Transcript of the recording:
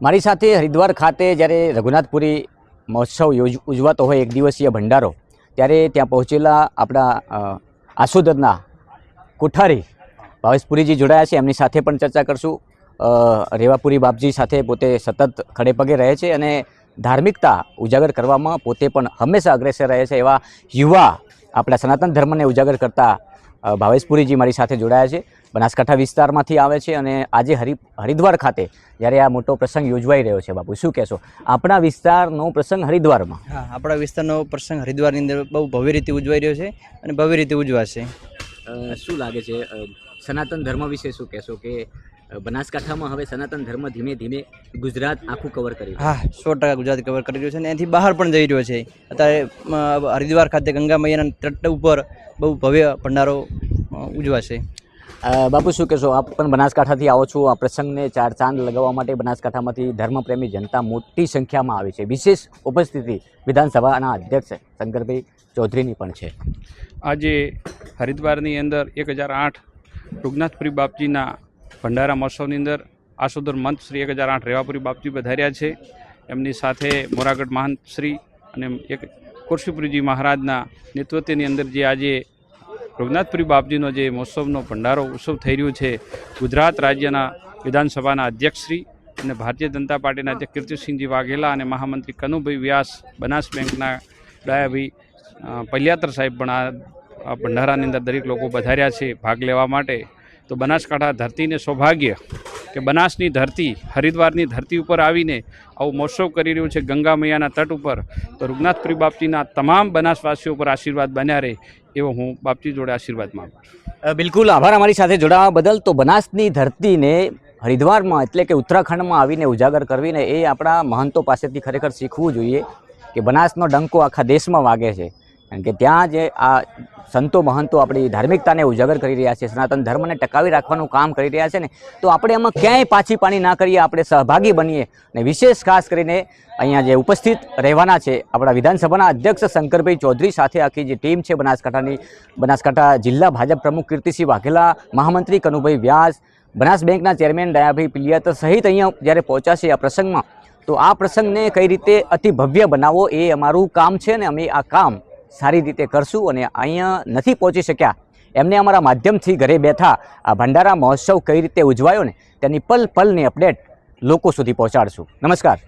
મારી સાથે હરિદ્વાર ખાતે જ્યારે રઘુનાથપુરી મહોત્સવ ઉજવાતો હોય એક દિવસીય ભંડારો, ત્યારે ત્યાં પહોંચેલા આપણા આસુદરના કોઠારી ભાવેશપુરીજી જોડાયા છે. એમની સાથે પણ ચર્ચા કરશું. રેવાપુરી બાપજી સાથે પોતે સતત ખડે પગે રહે છે અને ધાર્મિકતા ઉજાગર કરવામાં પોતે પણ હંમેશા અગ્રેસર રહે છે એવા યુવા આપણા સનાતન ધર્મને ઉજાગર કરતા ભાવેશપુરીજી મારી સાથે જોડાયા છે. બનાસકાંઠા વિસ્તારમાંથી આવે છે અને આજે હરિ હરિદ્વાર ખાતે જ્યારે આ મોટો પ્રસંગ યોજવાઈ રહ્યો છે. બાપુ શું કહેશો? આપણા વિસ્તારનો પ્રસંગ હરિદ્વારમાં. હા આપણા વિસ્તારનો પ્રસંગ હરિદ્વારની અંદર બહુ ભવ્ય રીતે ઉજવાઈ રહ્યો છે અને ભવ્ય રીતે ઉજવાશે. શું લાગે છે? સનાતન ધર્મ વિશે શું કહેશો કે બનાસકાંઠામાં હવે સનાતન ધર્મ ધીમે ધીમે ગુજરાત આખું કવર કરી હા સો ટકા ગુજરાત કવર કરી રહ્યું છે અને એથી બહાર પણ જઈ રહ્યો છે. અત્યારે હરિદ્વાર ખાતે ગંગા મૈયાના તટ ઉપર બહુ ભવ્ય ભંડારો ઉજવાશે. બાપુ શું કહેશો? આપ પણ બનાસકાંઠાથી આવો છો. આ પ્રસંગને ચાર ચાંદ લગાવવા માટે બનાસકાંઠામાંથી ધર્મપ્રેમી જનતા મોટી સંખ્યામાં આવી છે. વિશેષ ઉપસ્થિતિ વિધાનસભાના અધ્યક્ષ શંકરભાઈ ચૌધરીની પણ છે. આજે હરિદ્વારની અંદર એક હજાર આઠ રૂગનાથપુરી બાપજીના ભંડારા મહોત્સવની અંદર આસોદર મંત શ્રી એક હજાર આઠ રેવાપુરી બાપજી પધાર્યા છે. એમની સાથે મોરાગઢ મહંત શ્રી અને એક કુરશીપુરીજી મહારાજના નેતૃત્વની અંદર જે આજે રઘુનાથપુરી બાપજીનો જે મહોત્સવનો ભંડારો ઉત્સવ થઈ રહ્યો છે ગુજરાત રાજ્યના વિધાનસભાના અધ્યક્ષશ્રી અને ભારતીય જનતા પાર્ટીના અધ્યક્ષ કીર્તિસિંહજી વાઘેલા અને મહામંત્રી કનુભાઈ વ્યાસ બનાસ બેંકના ડાયાભાઈ અ, સાહેબ પણ આ ભંડારાની અંદર દરેક લોકો પધાર્યા છે. ભાગ લેવા માટે તો બનાસકાંઠા ધરતીને સૌભાગ્ય કે બનાસની ધરતી, હરિદ્વારની ધરતી ઉપર આવીને આવું મહોત્સવ કરી રહ્યું છે ગંગા મૈયાના તટ ઉપર. તો રૂગનાથપુરી બાપજીના તમામ બનાસવાસીઓ પર આશીર્વાદ બન્યા રહે એવો હું બાપજી જોડે આશીર્વાદ માગું બિલકુલ આભાર અમારી સાથે જોડાવા બદલ. તો બનાસની ધરતીને હરિદ્વારમાં એટલે કે ઉત્તરાખંડમાં આવીને ઉજાગર કરવીને એ આપણા મહંતો પાસેથી ખરેખર શીખવું જોઈએ કે બનાસનો ડંકો આખા દેશમાં વાગે છે. કારણ કે ત્યાં જે આ સંતો મહંતો આપણી ધાર્મિકતાને ઉજાગર કરી રહ્યા છે, સનાતન ધર્મને ટકાવી રાખવાનું કામ કરી રહ્યા છે ને, તો આપણે એમાં ક્યાંય પાછી પાણી ના કરીએ, આપણે સહભાગી બનીએ અને વિશેષ ખાસ કરીને અહીંયા જે ઉપસ્થિત રહેવાના છે આપણા વિધાનસભાના અધ્યક્ષ શંકરભાઈ ચૌધરી સાથે આખી જે ટીમ છે બનાસકાંઠાની, બનાસકાંઠા જિલ્લા ભાજપ પ્રમુખ કીર્તિસિંહ વાઘેલા, મહામંત્રી કનુભાઈ વ્યાસ, બનાસ બેંકના ચેરમેન દયાભાઈ પિલિયાતર સહિત અહીંયા જ્યારે પહોંચાશે આ પ્રસંગમાં, તો આ પ્રસંગને કઈ રીતે અતિ ભવ્ય બનાવવો એ અમારું કામ છે ને અમે આ કામ સારી રીતે કરશું અને અહીંયા નથી પહોંચી શક્યા. એમને અમારા માધ્યમથી ઘરે બેઠા આ ભંડારા મહોત્સવ કઈ રીતે ઉજવાયો ને તેની પલ પલની અપડેટ લોકો સુધી પહોંચાડશું. નમસ્કાર.